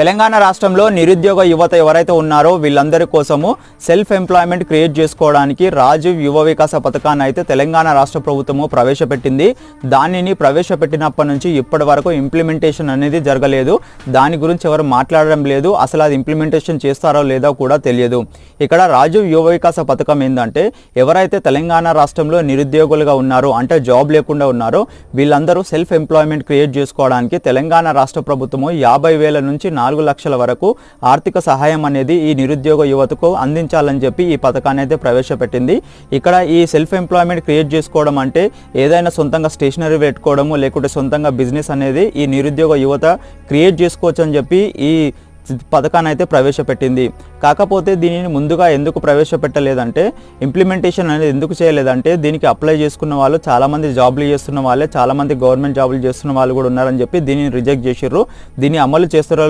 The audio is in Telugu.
తెలంగాణ రాష్ట్రంలో నిరుద్యోగ యువత ఎవరైతే ఉన్నారో వీళ్ళందరి కోసము సెల్ఫ్ ఎంప్లాయ్మెంట్ క్రియేట్ చేసుకోవడానికి రాజీవ్ యువ వికాస పథకాన్ని అయితే తెలంగాణ రాష్ట్ర ప్రభుత్వము ప్రవేశపెట్టింది. దానిని ప్రవేశపెట్టినప్పటి నుంచి ఇప్పటి వరకు ఇంప్లిమెంటేషన్ అనేది జరగలేదు. దాని గురించి ఎవరు మాట్లాడడం లేదు. అసలు అది ఇంప్లిమెంటేషన్ చేస్తారో లేదో కూడా తెలియదు. ఇక్కడ రాజీవ్ యువ వికాస పథకం ఏంటంటే ఎవరైతే తెలంగాణ రాష్ట్రంలో నిరుద్యోగులుగా ఉన్నారో అంటే జాబ్ లేకుండా ఉన్నారో వీళ్ళందరూ సెల్ఫ్ ఎంప్లాయ్మెంట్ క్రియేట్ చేసుకోవడానికి తెలంగాణ రాష్ట్ర ప్రభుత్వము యాభై వేల నుంచి నాలుగు నాలుగు లక్షల వరకు ఆర్థిక సహాయం అనేది ఈ నిరుద్యోగ యువతకు అందించాలని చెప్పి ఈ పథకాన్ని అయితే ప్రవేశపెట్టింది. ఇక్కడ ఈ సెల్ఫ్ ఎంప్లాయ్మెంట్ క్రియేట్ చేసుకోవడం అంటే ఏదైనా సొంతంగా స్టేషనరీ పెట్టుకోవడము లేకుంటే సొంతంగా బిజినెస్ అనేది ఈ నిరుద్యోగ యువత క్రియేట్ చేసుకోవచ్చు అని చెప్పి ఈ పథకాన్ని అయితే ప్రవేశపెట్టింది. కాకపోతే దీనిని ముందుగా ఎందుకు ప్రవేశపెట్టలేదంటే ఇంప్లిమెంటేషన్ అనేది ఎందుకు చేయలేదంటే దీనికి అప్లై చేసుకున్న వాళ్ళు చాలామంది జాబ్లు చేస్తున్న వాళ్ళే చాలామంది గవర్నమెంట్ జాబులు చేస్తున్న వాళ్ళు కూడా ఉన్నారని చెప్పి దీనిని రిజెక్ట్ చేసిర్రు. దీన్ని అమలు చేస్తారో